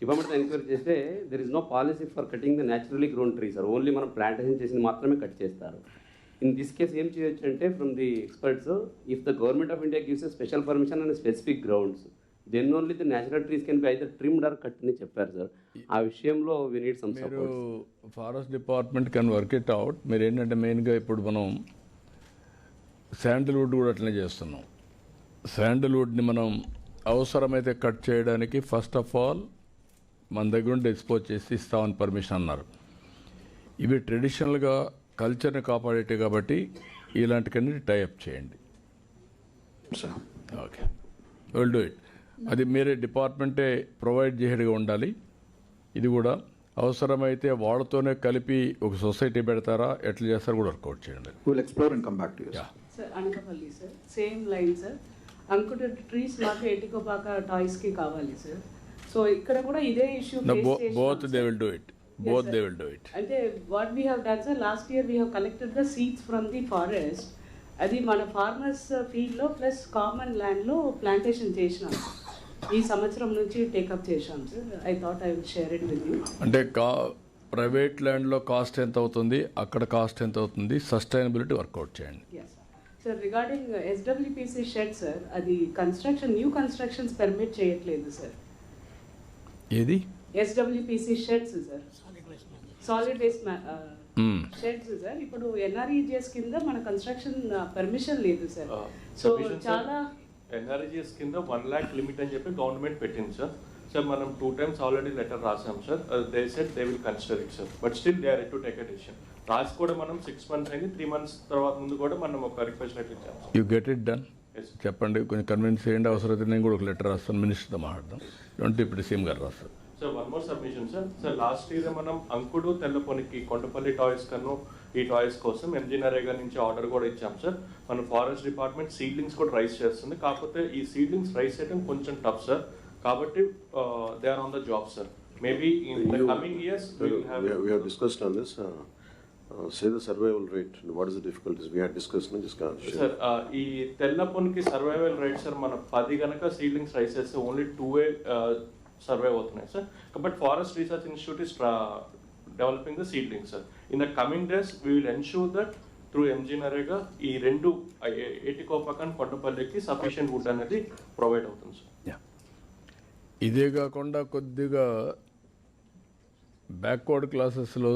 Department enquiry చేస్తే there is no policy for cutting the naturally grown tree sir only మనం plantation చేసింది మాత్రమే cut చేస్తారు. In this case ఏం చేయొచ్చు అంటే from the experts if the government of India gives special permission and specific grounds then only the natural trees can be either trimmed or cut అని చెప్పారు sir ఆ విషయంలో we need some support forest department can work it out మీరు ఏంటంటే మెయిన్గా ఇప్పుడు మనం sandalwood కూడా అట్లనే చేస్తున్నాం. శాండల్వుడ్ని మనం అవసరమైతే కట్ చేయడానికి ఫస్ట్ ఆఫ్ ఆల్ మన దగ్గర ఉండి డిస్పోజ్ చేసి ఇస్తామని పర్మిషన్ అన్నారు. ఇవి ట్రెడిషనల్గా కల్చర్ని కాపాడేటి కాబట్టి ఇలాంటికన్నీ టైఅప్ చేయండి. Sir okay will do it అది మీరే డిపార్ట్మెంటే ప్రొవైడ్ చేయడిగా ఉండాలి. ఇది కూడా అవసరమైతే వాళ్ళతోనే కలిపి ఒక సొసైటీ పెడతారా ఎట్లా చేస్తారో కూడా వర్కౌట్ చేయండి. Will explore and come back to you yeah sir Anakapalli sir same line sir అంకుట trees మాకు ఎటికోపాక టాయ్స్కి కావాలి సార్ సో ఇక్కడ కూడా ఇదే issue both they will do it both they will do it అంటే what we have done sir last year we have collected the seeds from the forest అది మన farmers ఫీల్డ్లో ప్లస్ కామన్ ల్యాండ్లో plantation చేసినాం. ఈ సంవత్సరం నుంచి టేకప్ చేశాం sir I thought I will share it with you అంటే కా ప్రైవేట్ ల్యాండ్లో కాస్ట్ ఎంత అవుతుంది అక్కడ కాస్ట్ ఎంత అవుతుంది సస్టైనబిలిటీ వర్కౌట్ చేయండి. Sir regarding SWPC shed sir అది కన్స్ట్రక్షన్ న్యూ కన్స్ట్రక్షన్స్ పర్మిట్ చేయట్లేదు సార్ ఏది? SWPC sheds sir solid waste. Sheds sir ఇప్పుడు ఎన్ఆర్ఈజిఎస్ కింద మన కన్స్ట్రక్షన్ పర్మిషన్ లేదు సార్ సో చాలా ఎన్ఆర్జీఎస్ కింద వన్ ల్యాక్ లిమిట్ అని చెప్పి గవర్నమెంట్ పెట్టింది సార్ సార్ మనం టూ టైమ్స్ ఆల్రెడీ లెటర్ రాసాం sir they said they will consider it sir but still they are to take a decision రాసి కూడా మనం సిక్స్ మంత్స్ అయింది త్రీ మంత్స్ తర్వాత ముందు కూడా మనం ఒక రిక్వెస్ట్ లెటర్ ఇచ్చాం యూ గెట్ ఇట్ డన్. చెప్పండి కొంచెం కన్విన్స్ చేయండి అవసరమైతే నేను కూడా ఒక లెటర్ రాస్తాను మినిస్టర్తో మాట్లాడదాం. లేదంటే ఇప్పుడు సీఎం గారు రాస్తారు. Sir one more submission sir sir last year మనం అంకుడు తెల్లపొనికి కొండపల్లి టాయ్స్ కను ఈ టాయ్స్ కోసం ఎంజీ నరేగా నుంచి ఆర్డర్ కూడా ఇచ్చాం సార్ మన ఫారెస్ట్ డిపార్ట్మెంట్ సీడ్లింగ్స్ కూడా రైస్ చేస్తుంది. కాకపోతే ఈ సీడ్లింగ్స్ రైస్ చేయడం కొంచెం టఫ్ సార్ కాబట్టి they are on the job sir maybe in the coming years we have discussed on this, uh, uh, and what is the difficulties, we had discussed, no, just can't share. Sir ఈ తెల్లపొనికి survival rate sir మన పది గనక seedlings raise చేస్తే only two way survive అవుతున్నాయి sir but forest research institute is developing the seedlings sir in the coming days we will ensure that through MG NREGA ఈ రెండు ఏటికోపకన్ కొండపల్లికి సఫిషియెంట్ వుడ్ అనేది ప్రొవైడ్ అవుతుంది సార్ యా ఇదే కాకుండా కొద్దిగా బ్యాక్వర్డ్ క్లాసెస్లో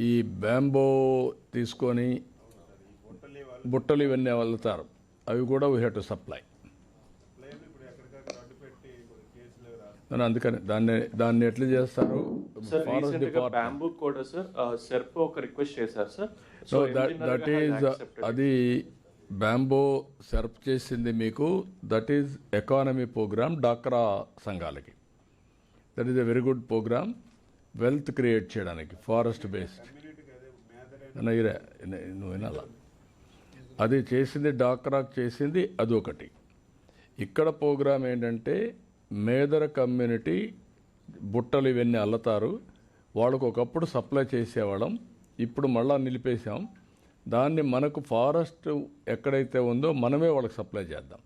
ఈ బ్యాంబో తీసుకొని బుట్టలు ఇవన్నీ వెళ్తారు అవి కూడా వీ హ్యావ్ టు సప్లై నేను అందుకని దాన్ని దాన్ని ఎట్లా చేస్తారు? బ్యాంబూ కూడా సార్ సెర్ప్ ఒక రిక్వెస్ట్ చేశారు sir so that that is అది బ్యాంబో సెర్ప్ చేసింది మీకు. దట్ ఈజ్ ఎకానమీ ప్రోగ్రామ్ డాక్రా సంఘాలకి that is a very good programme wealth create చేయడానికి ఫారెస్ట్ బేస్డ్ నైరా నువ్వు వినాలా. అది చేసింది డాక్రాక్ చేసింది అది ఒకటి ఇక్కడ ప్రోగ్రామ్ ఏంటంటే మేదర కమ్యూనిటీ బుట్టలు ఇవన్నీ అల్లతారు. వాళ్ళకు ఒకప్పుడు సప్లై చేసేవాళ్ళం. ఇప్పుడు మళ్ళా నిలిపేశాం. దాన్ని మనకు ఫారెస్ట్ ఎక్కడైతే ఉందో మనమే వాళ్ళకి సప్లై చేద్దాం.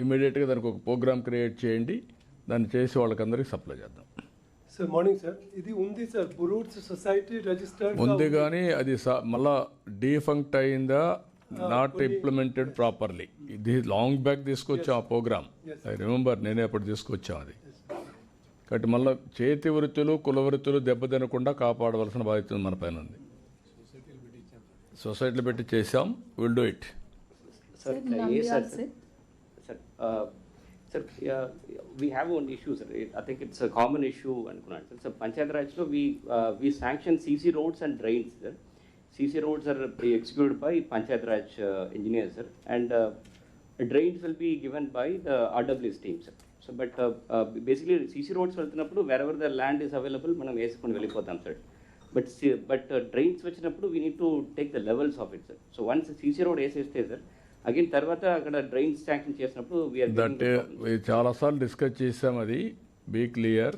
ఇమీడియట్గా దానికి ఒక ప్రోగ్రామ్ క్రియేట్ చేయండి. దాన్ని చేసి వాళ్ళకందరికీ సప్లై చేద్దాం. Sir morning sir. ఇది ఉంది సార్. బురూట్స్ సొసైటీ రిజిస్టర్డ్ ఉంది కానీ అది స- మళ్ళా డీఫంక్ట్ అయిందా? నాట్ ఇంప్లిమెంటెడ్ ప్రాపర్లీ ఇది లాంగ్ బ్యాక్ తీసుకొచ్చాం ఆ ప్రోగ్రామ్? ఐ రిమెంబర్ నేనే అప్పుడు తీసుకొచ్చాం అది. కాబట్టి మళ్ళీ చేతి వృత్తులు కుల వృత్తులు దెబ్బతినకుండా కాపాడవలసిన బాధ్యత మన పైన ఉంది. సొసైటీలో పెట్టి చేసాం will do it sir Sir, A sir Nambiar, sir. Sir sir we have one issue sir I think it's common issue అనుకున్నాను sir sir Panchayat రాజ్లో we we sanction CC roads and drains sir CC roads are executed by panchayat Raj engineer sir and drains will be given by the RWS team sir so but basically CC roads వెళ్తున్నప్పుడు wherever the land is available మనం వేసుకొని వెళ్ళిపోతాం sir but but drains వచ్చినప్పుడు we need to take the levels of it sir so once CC road వేసేస్తే sir again తర్వాత అక్కడ drains sanction చేసినప్పుడు that చాలాసార్లు డిస్కస్ చేసాం అది. బీ క్లియర్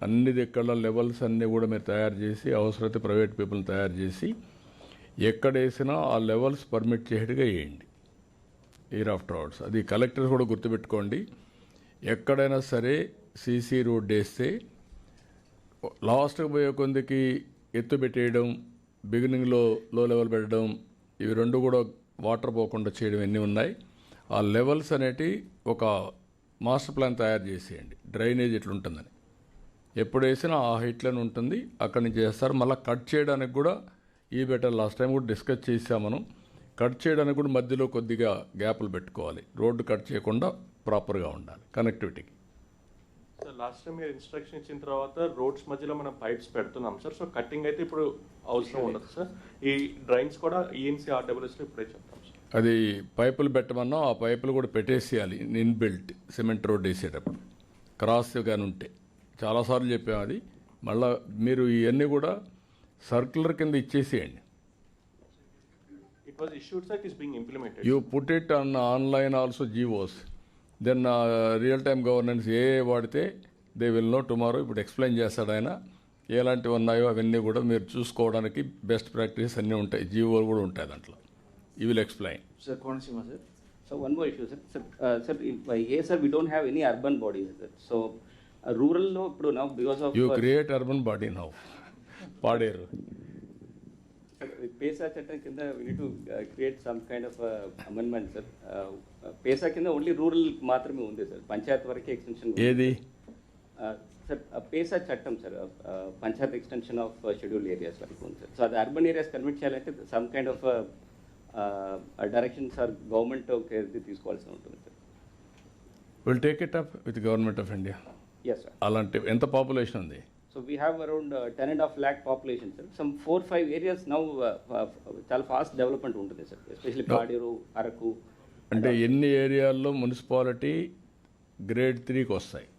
అన్ని దిక్కల లెవెల్స్ అన్నీ కూడా మీరు తయారు చేసి అవసరమైతే ప్రైవేట్ పీపుల్ని తయారు చేసి ఎక్కడ వేసినా ఆ లెవెల్స్ పర్మిట్ చేయడిగా వేయండి ఇయర్ ఆఫ్టర్ అవర్స్ అది కలెక్టర్స్ కూడా గుర్తుపెట్టుకోండి. ఎక్కడైనా సరే సీసీ రోడ్ వేస్తే లాస్ట్కి పోయే కొందికి ఎత్తు పెట్టేయడం బిగినింగ్లో లో లెవెల్ పెట్టడం ఇవి రెండు కూడా వాటర్ పోకుండా చేయడం ఎన్ని ఉన్నాయి? ఆ లెవెల్స్ అనేటివి ఒక మాస్టర్ ప్లాన్ తయారు చేసేయండి. డ్రైనేజ్ ఎట్లుంటుందని. ఎప్పుడు వేసినా ఆ హైట్లోనే ఉంటుంది. అక్కడి నుంచి చేస్తారు మళ్ళీ కట్ చేయడానికి కూడా ఈ బెటర్. లాస్ట్ టైం కూడా డిస్కస్ చేసాం మనం. కట్ చేయడానికి కూడా మధ్యలో కొద్దిగా గ్యాపులు పెట్టుకోవాలి. రోడ్డు కట్ చేయకుండా ప్రాపర్గా ఉండాలి. కనెక్టివిటీకి. సార్ లాస్ట్ టైం మీరు ఇన్స్ట్రక్షన్ ఇచ్చిన తర్వాత రోడ్స్ మధ్యలో మనం పైప్స్ పెడుతున్నాం. సార్ సో కటింగ్ అయితే ఇప్పుడు అవసరం ఉండదు సార్ ఈ డ్రైన్స్ కూడా E ఈఎన్సీ ఆర్డబ్ల్యూఎస్లో ఇప్పుడే చెప్తాం సార్ అది పైపులు పెట్టమన్నా ఆ పైపులు కూడా పెట్టేసేయాలి ఇన్ బిల్ట్ సిమెంట్ రోడ్ వేసేటప్పుడు. క్రాస్ కానీ ఉంటే. చాలాసార్లు చెప్పాము అది. మళ్ళా మీరు ఇవన్నీ కూడా సర్క్యులర్ కింద ఇచ్చేసేయండి. It was issued sir it is being implemented you put it on online also GOs then real time governance ఏ ఏ వాడితే దే విల్ నో టుమారో. ఇప్పుడు ఎక్స్ప్లెయిన్ చేస్తాడు ఆయన. ఎలాంటివి ఉన్నాయో అవన్నీ కూడా మీరు చూసుకోవడానికి బెస్ట్ ప్రాక్టీస్ అన్నీ ఉంటాయి. జీవోలు కూడా ఉంటాయి దాంట్లో. ఈ will explain Sir, Konaseema, sir. So one more issue, sir. Sir, uh, sir, in- by here, sir, we don't have any urban bodies, sir. So uh, rural లో ఇప్పుడు now because of you create urban body now Paderu. PESA చట్టం కింద uh, kind of uh, amendment, sir. Uh, uh, పేసా కింద only rural మాత్రమే ఉంది sir Panchayat వరకే extension ఏది? Sir PESA చట్టం sir panchayat extension of schedule areas వరకు ఉంది సార్ సో అది అర్బన్ ఏరియాస్ కన్వర్ట్ చేయాలంటే some kind of direction sir government తీసుకోవాల్సి ఉంటుంది sir will take it up with government of India yes sir అలాంటి ఎంత పాపులేషన్ ఉంది? So we have around ten and half lakh population sir some four five areas now చాలా fast development ఉంటుంది sir especially Paderu Araku అంటే ఎన్ని ఏరియాల్లో municipality grade త్రీకి వస్తాయి